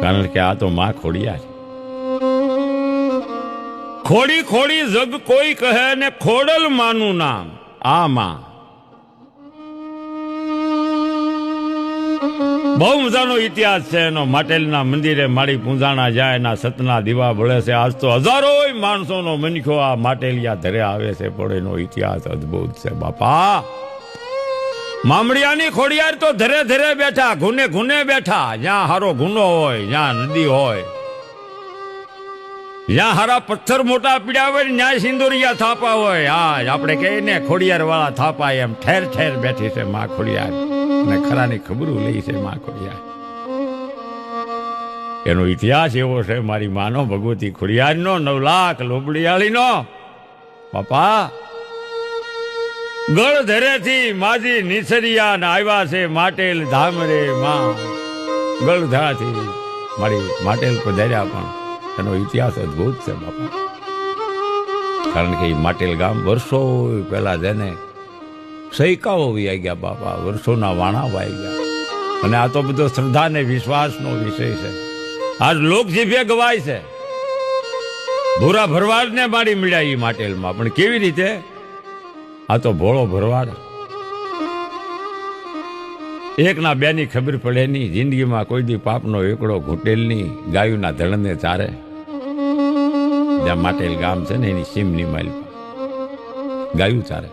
કારણ કે આ તો માં ખોડિયા છે. ખોડી ખોડી જગ કોઈ કહે ને ખોડલ માનું નામ. આ માં. બહુ મજાનો ઇતિહાસ છે એનો. માટેલના મંદિરે માળી પૂંજાણા જાય, એના સતના દીવા ભળે છે. આજ તો હજારો માણસોનો મનખો આ માટેલિયા ધરે આવે છે. પણ એનો ઇતિહાસ અદ્ભુત છે બાપા. મામડિયાની ખોડિયાર તો ધરે ધરે બેઠા ગુને ગુને બેઠા. જ્યાં હારો ગુનો હોય, જ્યાં નદી હોય. જ્યાં હારા પથ્થર મોટા પીડ્યા હોય, ન્યાય સિંદુરિયા થાપા હોય. હા આપણે કહીએ ને ખોડિયાર વાળા થાપા એમ ઠેર ઠેર બેઠી છે માં ખોડિયાર. અને ખરાની ખબરું લઈ છે માં ખોડિયાર. એનો ઇતિહાસ એવો છે, મારી માનો ભગવતી ખોડિયારનો, નવ લાખ લોબડિયાળીનો. બાપા ગળ ધરેથી માજી નિસરિયા ને આવ્યા છે માટેલ ધામરે માં. ગળ ધરાથી મારી માટેલ પધાર્યા પણ એનો ઇતિહાસ અદ્ભુત છે બાપા. કારણ કે માટેલ ગામ વર્ષો પહેલા જેને સૈકાઓ વ્યાઈ ગયા બાપા, વર્ષોના વાણા વાઈ ગયા. અને આ તો બધો શ્રદ્ધા ને વિશ્વાસનો વિષય છે. આજ લોકજીભે ગવાય છે. ભૂરા ભરવાડને મારી મળ્યા એ માટેલમાં. પણ કેવી રીતે આ તો ભોળો ભરવાડ. એકના બેની ખબર પડે નહીં, જિંદગીમાં કોઈ દી પાપનો એકડો ઘૂંટેલ નહીં, ગાયુના ધડને ચારે. જ્યાં માટેલ ગામ છે ને, એની સીમની માલ ગાયું ચારે.